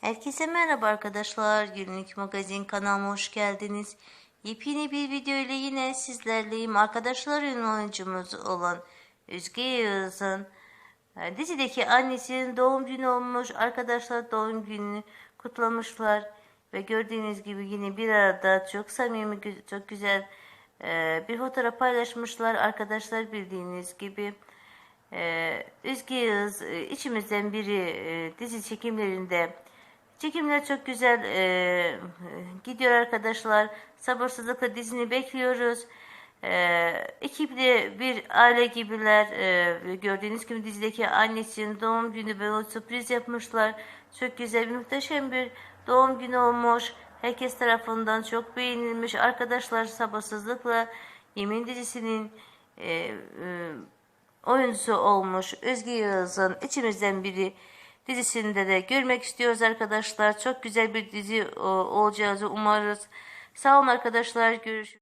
Herkese merhaba arkadaşlar. Günlük magazin kanalıma hoş geldiniz. Yepyeni bir video ile yine sizlerleyim. Arkadaşlar ünlü oyuncumuz olan Özge Yağız'ın e, dizideki annesinin doğum günü olmuş. Arkadaşlar doğum gününü kutlamışlar. Ve gördüğünüz gibi yine bir arada çok samimi, çok güzel e, bir fotoğraf paylaşmışlar. Arkadaşlar bildiğiniz gibi. Ee, Özge Yağız e, içimizden biri e, dizi çekimlerinde. Çekimler çok güzel e, gidiyor arkadaşlar. Sabırsızlıkla dizini bekliyoruz. E, ekipli bir aile gibiler. E, gördüğünüz gibi dizideki annesinin doğum günü böyle sürpriz yapmışlar. Çok güzel muhteşem bir doğum günü olmuş. Herkes tarafından çok beğenilmiş. Arkadaşlar sabırsızlıkla Yemin dizisinin e, e, oyuncusu olmuş Özge Yağız'ın içimizden biri dizisinde de görmek istiyoruz arkadaşlar. Çok güzel bir dizi o, olacağını umarız. Sağ olun arkadaşlar. Görüşürüz.